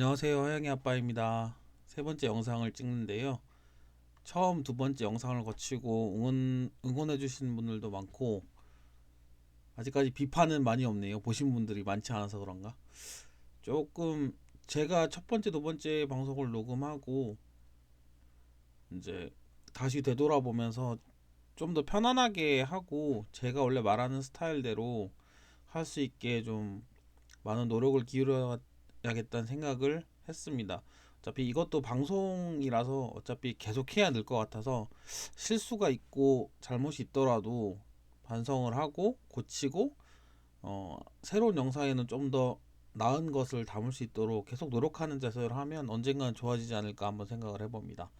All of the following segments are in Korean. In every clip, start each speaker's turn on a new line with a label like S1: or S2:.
S1: 안녕하세요. 하영이 아빠입니다. 세 번째 영상을 찍는데요. 처음 두 번째 영상을 거치고 응원, 응원해주신 분들도 많고, 아직까지 비판은 많이 없네요. 보신 분들이 많지 않아서 그런가? 조금, 제가 첫 번째, 두 번째 방송을 녹음하고, 이제 다시 되돌아보면서 좀 더 편안하게 하고, 제가 원래 말하는 스타일대로 할 수 있게 좀 많은 노력을 기울여 야겠다는 생각을 했습니다. 어차피 이것도 방송이라서 어차피 계속 해야 될 것 같아서 실수가 있고 잘못이 있더라도 반성을 하고 고치고 어, 새로운 영상에는 좀 더 나은 것을 담을 수 있도록 계속 노력하는 자세를 하면 언젠가는 좋아지지 않을까 한번 생각을 해봅니다.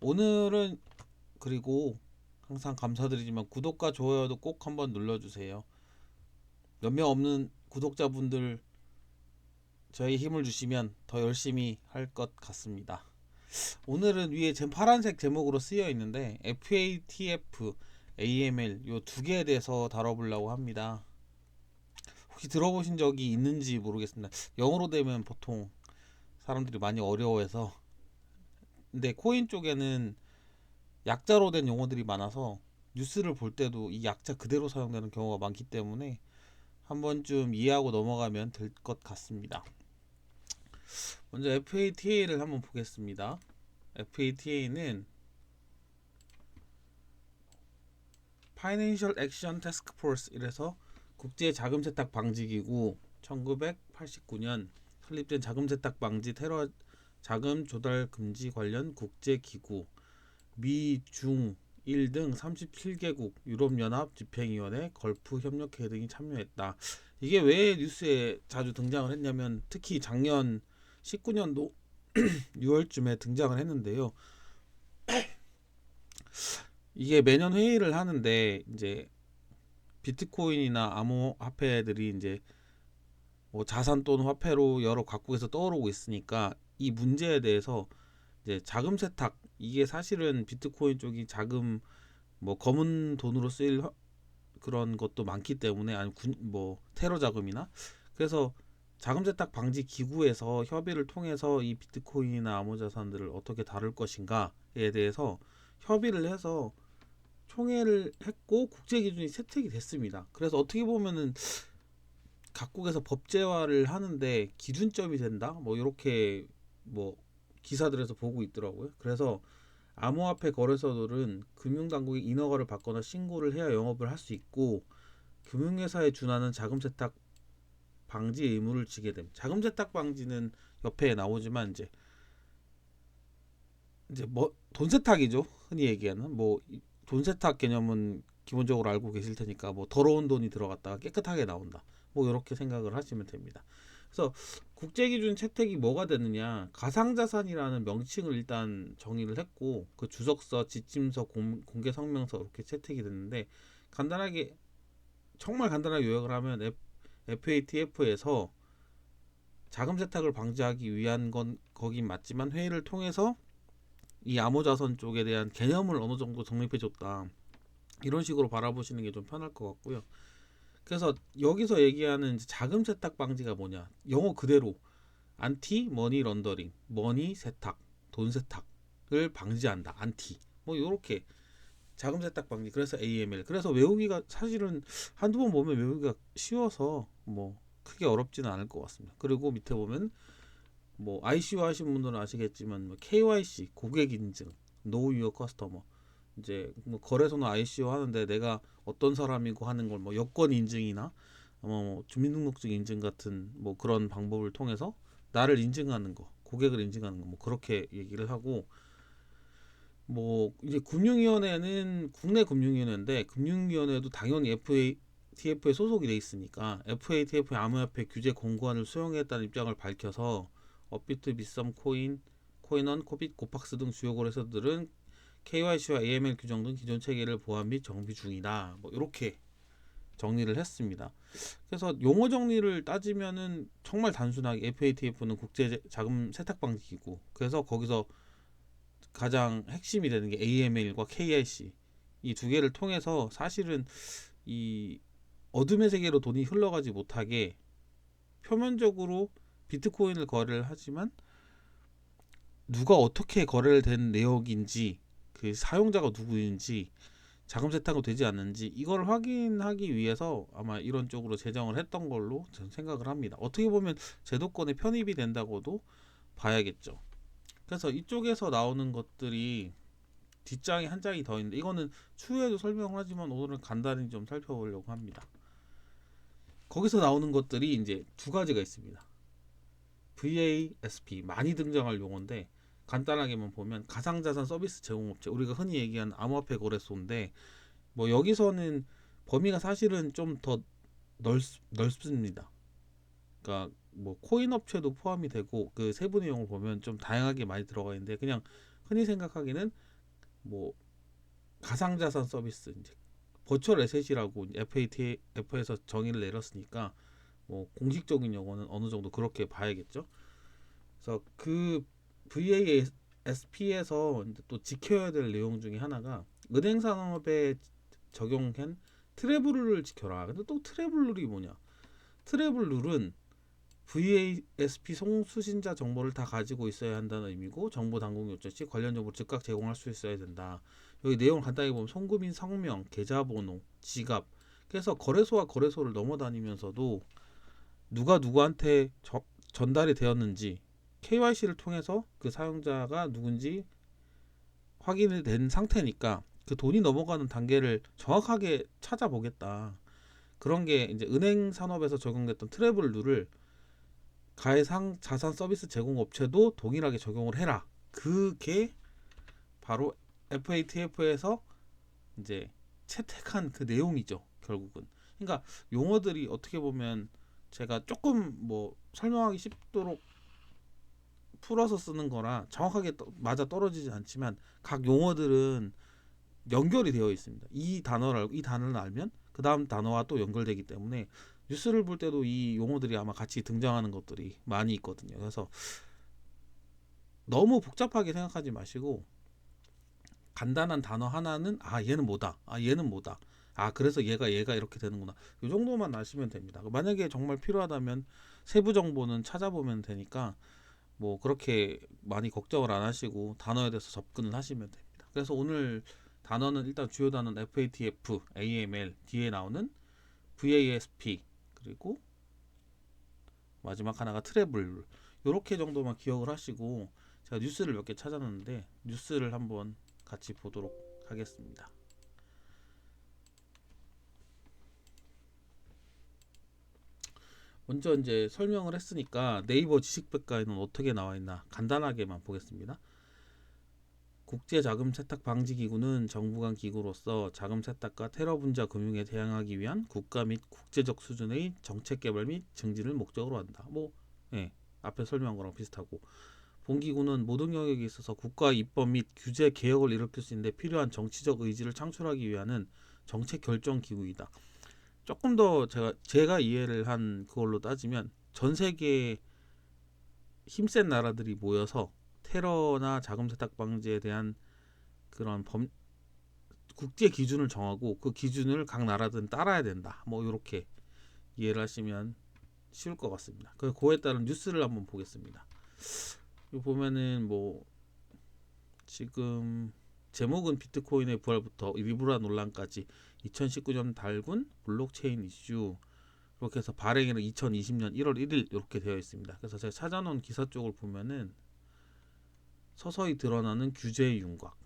S1: 오늘은 그리고 항상 감사드리지만 구독과 좋아요도 꼭 한번 눌러주세요. 몇명 없는 구독자분들 저희 힘을 주시면 더 열심히 할 것 같습니다. 오늘은 위에 제 파란색 제목으로 쓰여 있는데 FATF, AML 요 두 개에 대해서 다뤄보려고 합니다. 혹시 들어보신 적이 있는지 모르겠습니다. 영어로 되면 보통 사람들이 많이 어려워해서 근데 코인 쪽에는 약자로 된 용어들이 많아서 뉴스를 볼 때도 이 약자 그대로 사용되는 경우가 많기 때문에 한 번쯤 이해하고 넘어가면 될 것 같습니다. 먼저 FATA를 한번 보겠습니다. FATA는 Financial Action Task Force 이래서 국제 자금 세탁 방지 기구 1989년 설립된 자금 세탁 방지 테러 자금 조달 금지 관련 국제 기구 미, 중, 일 등 37개국 유럽연합 집행위원회 걸프 협력회 등이 참여했다. 이게 왜 뉴스에 자주 등장을 했냐면 특히 작년 19년도 6월쯤에 등장을 했는데요. 이게 매년 회의를 하는데 이제 비트코인이나 암호화폐들이 이제 뭐 자산 또는 화폐로 여러 각국에서 떠오르고 있으니까 이 문제에 대해서 이제 자금 세탁 이게 사실은 비트코인 쪽이 자금 뭐 검은 돈으로 쓰일 허- 그런 것도 많기 때문에 아니 군, 뭐 테러 자금이나 그래서 자금 세탁 방지 기구에서 협의를 통해서 이 비트코인이나 암호자산들을 어떻게 다룰 것인가에 대해서 협의를 해서 총회를 했고 국제 기준이 채택이 됐습니다. 그래서 어떻게 보면은 각국에서 법제화를 하는데 기준점이 된다. 뭐 이렇게 뭐 기사들에서 보고 있더라고요. 그래서 암호화폐 거래소들은 금융당국이 인허가를 받거나 신고를 해야 영업을 할 수 있고 금융회사에 준하는 자금 세탁 방지 의무를 지게 됩니다. 자금 세탁 방지는 옆에 나오지만 이제 이제 뭐 돈 세탁이죠. 흔히 얘기하는 뭐 돈 세탁 개념은 기본적으로 알고 계실 테니까 뭐 더러운 돈이 들어갔다가 깨끗하게 나온다. 뭐 이렇게 생각을 하시면 됩니다. 그래서 국제 기준 채택이 뭐가 되느냐? 가상 자산이라는 명칭을 일단 정의를 했고 그 주석서, 지침서, 공, 공개 성명서 이렇게 채택이 됐는데 간단하게 정말 간단하게 요약을 하면 FATF에서 자금 세탁을 방지하기 위한 건 거긴 맞지만 회의를 통해서 이 암호자산 쪽에 대한 개념을 어느 정도 정립해 줬다. 이런 식으로 바라보시는 게 좀 편할 것 같고요. 그래서 여기서 얘기하는 자금 세탁 방지가 뭐냐? 영어 그대로 안티 머니 런더링, 머니 세탁, 돈 세탁을 방지한다. 안티. 뭐 요렇게 자금 세탁 방지. 그래서 AML. 그래서 외우기가 사실은 한두 번 보면 외우기가 쉬워서 뭐 크게 어렵지는 않을 것 같습니다. 그리고 밑에 보면 뭐 ICO 하신 분들은 아시겠지만 뭐 KYC 고객 인증, Know Your Customer 이제 뭐 거래소나 ICO 하는데 내가 어떤 사람이고 하는 걸 뭐 여권 인증이나 뭐 주민등록증 인증 같은 뭐 그런 방법을 통해서 나를 인증하는 거, 고객을 인증하는 거 뭐 그렇게 얘기를 하고 뭐 이제 금융위원회는 국내 금융위원회인데 금융위원회도 당연히 FATF에 소속이 돼 있으니까 FATF의 암호화폐 규제 공고안을 수용했다는 입장을 밝혀서 업비트, 비썸, 코인, 코인원, 코빗, 고팍스 등 주요 거래소들은 KYC와 AML 규정 등 기존 체계를 보완 및 정비 중이다. 뭐 이렇게 정리를 했습니다. 그래서 용어 정리를 따지면은 정말 단순하게 FATF는 국제 자금 세탁 방지 기구. 그래서 거기서 가장 핵심이 되는 게 AML과 KYC 이 두 개를 통해서 사실은 이 어둠의 세계로 돈이 흘러가지 못하게 표면적으로 비트코인을 거래를 하지만 누가 어떻게 거래를 된 내역인지 그 사용자가 누구인지 자금 세탁이 되지 않는지 이걸 확인하기 위해서 아마 이런 쪽으로 제정을 했던 걸로 저는 생각을 합니다. 어떻게 보면 제도권에 편입이 된다고도 봐야겠죠. 그래서 이쪽에서 나오는 것들이 뒷장에 한 장이 더 있는데 이거는 추후에도 설명을 하지만 오늘은 간단히 좀 살펴보려고 합니다. 거기서 나오는 것들이 이제 두 가지가 있습니다. VASP 많이 등장할 용어인데 간단하게만 보면 가상자산 서비스 제공업체 우리가 흔히 얘기하는 암호화폐 거래소인데 뭐 여기서는 범위가 사실은 좀 더 넓, 넓습니다. 그러니까 뭐 코인 업체도 포함이 되고 그 세부 내용을 보면 좀 다양하게 많이 들어가 있는데 그냥 흔히 생각하기는 뭐 가상자산 서비스 이제 버추얼 에셋이라고 FATF에서 정의를 내렸으니까 뭐 공식적인 용어는 어느 정도 그렇게 봐야겠죠. 그래서 그 VASP에서 또 지켜야 될 내용 중에 하나가 은행 산업에 적용한 트래블 룰을 지켜라. 근데 또 트래블 룰이 뭐냐? 트래블 룰은 VASP 송수신자 정보를 다 가지고 있어야 한다는 의미고 정보 당국 요청 시 관련 정보를 즉각 제공할 수 있어야 된다. 여기 내용 간단히 보면 송금인 성명, 계좌번호, 지갑. 그래서 거래소와 거래소를 넘어다니면서도 누가 누구한테 저, 전달이 되었는지 KYC를 통해서 그 사용자가 누군지 확인이 된 상태니까 그 돈이 넘어가는 단계를 정확하게 찾아보겠다. 그런 게 이제 은행 산업에서 적용됐던 트래블 룰을 가해상 자산 서비스 제공 업체도 동일하게 적용을 해라. 그게 바로 FATF에서 이제 채택한 그 내용이죠. 결국은. 그러니까 용어들이 어떻게 보면 제가 조금 뭐 설명하기 쉽도록 풀어서 쓰는 거라 정확하게 맞아 떨어지지 않지만 각 용어들은 연결이 되어 있습니다. 이 단어를 알고 이 단어를 알면 그 다음 단어와 또 연결되기 때문에 뉴스를 볼 때도 이 용어들이 아마 같이 등장하는 것들이 많이 있거든요. 그래서 너무 복잡하게 생각하지 마시고 간단한 단어 하나는 아 얘는 뭐다. 아 얘는 뭐다. 아 그래서 얘가 얘가 이렇게 되는구나. 이 정도만 아시면 됩니다. 만약에 정말 필요하다면 세부 정보는 찾아보면 되니까 뭐 그렇게 많이 걱정을 안 하시고 단어에 대해서 접근을 하시면 됩니다. 그래서 오늘 단어는 일단 주요 단어는 FATF, AML 뒤에 나오는 VASP 그리고 마지막 하나가 트래블 이렇게 정도만 기억을 하시고 제가 뉴스를 몇 개 찾았는데 뉴스를 한번 같이 보도록 하겠습니다. 먼저 이제 설명을 했으니까 네이버 지식백과에는 어떻게 나와 있나 간단하게만 보겠습니다. 국제 자금 세탁 방지 기구는 정부 간 기구로서 자금 세탁과 테러 분자 금융에 대항하기 위한 국가 및 국제적 수준의 정책 개발 및 증진을 목적으로 한다. 뭐 예, 앞에 설명한 거랑 비슷하고 본 기구는 모든 영역에 있어서 국가 입법 및 규제 개혁을 일으킬 수 있는데 필요한 정치적 의지를 창출하기 위한 정책 결정 기구이다. 조금 더 제가 제가 이해를 한 그걸로 따지면 전 세계 힘센 나라들이 모여서 테러나 자금 세탁 방지에 대한 그런 범 국제 기준을 정하고 그 기준을 각 나라들은 따라야 된다. 뭐 이렇게 이해를 하시면 쉬울 것 같습니다. 그 그에 따른 뉴스를 한번 보겠습니다. 이 보면은 뭐 지금 제목은 비트코인의 부활부터 리브라 논란까지 2019년 달군 블록체인 이슈 이렇게 해서 발행일은 2020년 1월 1일 이렇게 되어 있습니다. 그래서 제가 찾아놓은 기사 쪽을 보면은 서서히 드러나는 규제 윤곽,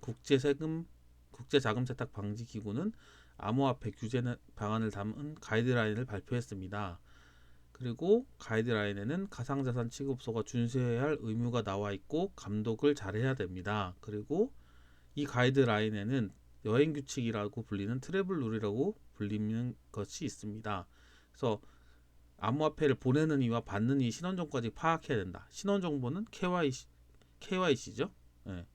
S1: 국제 세금, 국제 자금 세탁 방지 기구는 암호화폐 규제 방안을 담은 가이드라인을 발표했습니다. 그리고 가이드라인에는 가상자산 취급소가 준수해야 할 의무가 나와 있고 감독을 잘해야 됩니다. 그리고 이 가이드라인에는 여행 규칙이라고 불리는 트래블 룰이라고 불리는 것이 있습니다. 그래서 암호화폐를 보내는 이와 받는 이 신원 정보까지 파악해야 된다. 신원 정보는 KYC, KYC죠. 예.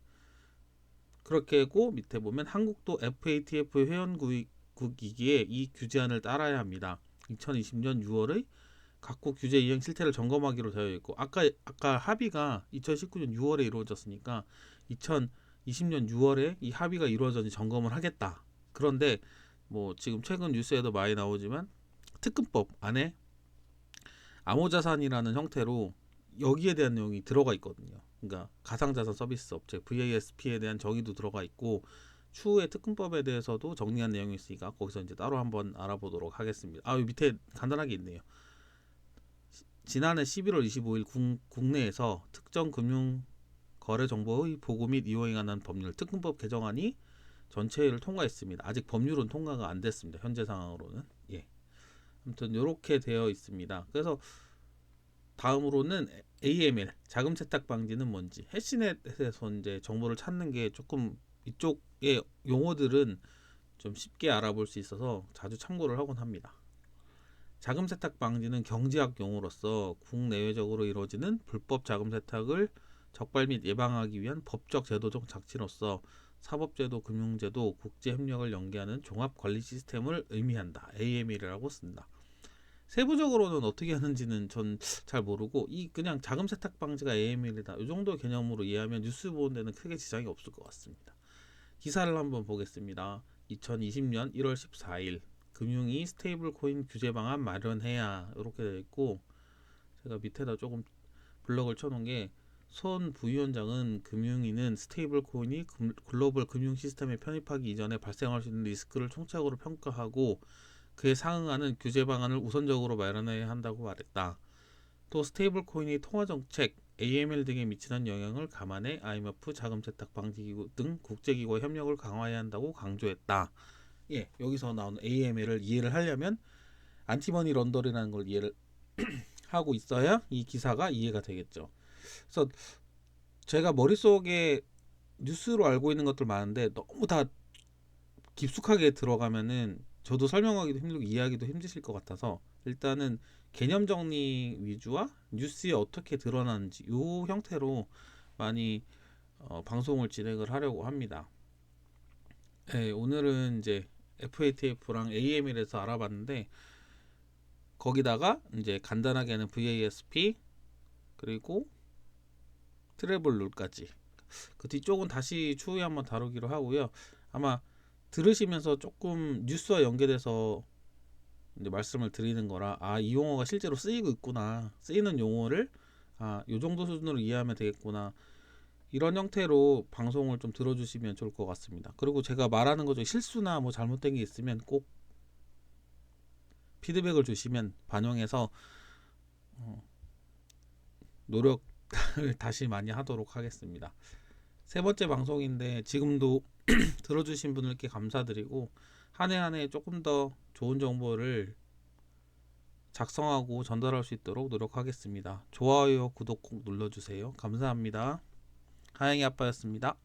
S1: 그렇게 하고 밑에 보면 한국도 FATF 회원국이기에 이 규제안을 따라야 합니다. 2020년 6월의 각국 규제 이행 실태를 점검하기로 되어 있고 아까 아까 합의가 2019년 6월에 이루어졌으니까 2020년 6월에 이 합의가 이루어졌는지 점검을 하겠다. 그런데 뭐 지금 최근 뉴스에도 많이 나오지만 특근법 안에 암호자산이라는 형태로 여기에 대한 내용이 들어가 있거든요. 그러니까 가상자산 서비스 업체 VASP에 대한 정의도 들어가 있고 추후의 특근법에 대해서도 정리한 내용이 있으니까 거기서 이제 따로 한번 알아보도록 하겠습니다. 아, 여기 밑에 간단하게 있네요. 시- 지난해 11월 25일 국, 국내에서 특정 금융 거래 정보의 보고 및 이용에 관한 법률 특근법 개정안이 전체를 통과했습니다. 아직 법률은 통과가 안 됐습니다. 현재 상황으로는. 예. 아무튼 이렇게 되어 있습니다. 그래서 다음으로는 AML 자금 세탁 방지는 뭔지 해시넷에서 이제 정보를 찾는 게 조금 이쪽의 용어들은 좀 쉽게 알아볼 수 있어서 자주 참고를 하곤 합니다. 자금 세탁 방지는 경제학 용어로서 국내외적으로 이루어지는 불법 자금 세탁을 적발 및 예방하기 위한 법적 제도적 장치로서 사법제도, 금융제도, 국제협력을 연계하는 종합관리 시스템을 의미한다. AML이라고 쓴다. 세부적으로는 어떻게 하는지는 전 잘 모르고 이 그냥 자금 세탁 방지가 AML이다. 이 정도 개념으로 이해하면 뉴스 보는 데는 크게 지장이 없을 것 같습니다. 기사를 한번 보겠습니다. 2020년 1월 14일 금융위 스테이블 코인 규제 방안 마련해야 이렇게 되어 있고 제가 밑에다 조금 블럭을 쳐놓은 게 손 부위원장은 금융위는 스테이블 코인이 금- 글로벌 금융 시스템에 편입하기 이전에 발생할 수 있는 리스크를 총체적으로 평가하고 그에 상응하는 규제 방안을 우선적으로 마련해야 한다고 말했다. 또 스테이블 코인이 통화 정책, AML 등에 미치는 영향을 감안해 IMF 자금 세탁 방지 기구 등 국제 기구와 협력을 강화해야 한다고 강조했다. 예, 여기서 나온 AML을 이해를 하려면 안티머니 런더리라는 걸 이해를 하고 있어야 이 기사가 이해가 되겠죠. 그래서 제가 머릿속에 뉴스로 알고 있는 것들 많은데 너무 다 깊숙하게 들어가면은 저도 설명하기도 힘들고 이해하기도 힘드실 것 같아서 일단은 개념 정리 위주와 뉴스에 어떻게 드러나는지 요 형태로 많이 어, 방송을 진행을 하려고 합니다. 네, 오늘은 이제 FATF랑 AML에서 알아봤는데 거기다가 이제 간단하게는 VASP 그리고 트래블 룰까지 그 뒤쪽은 다시 추후에 한번 다루기로 하고요. 아마 들으시면서 조금 뉴스와 연계돼서 이제 말씀을 드리는 거라 아 이 용어가 실제로 쓰이고 있구나 쓰이는 용어를 아 요 정도 수준으로 이해하면 되겠구나 이런 형태로 방송을 좀 들어주시면 좋을 것 같습니다. 그리고 제가 말하는 것 중에 실수나 뭐 잘못된 게 있으면 꼭 피드백을 주시면 반영해서 어, 노력을 다시 많이 하도록 하겠습니다. 세 번째 방송인데 지금도 들어주신 분들께 감사드리고 한 해 한 해 조금 더 좋은 정보를 작성하고 전달할 수 있도록 노력하겠습니다. 좋아요, 구독 꼭 눌러주세요. 감사합니다. 하영이 아빠였습니다.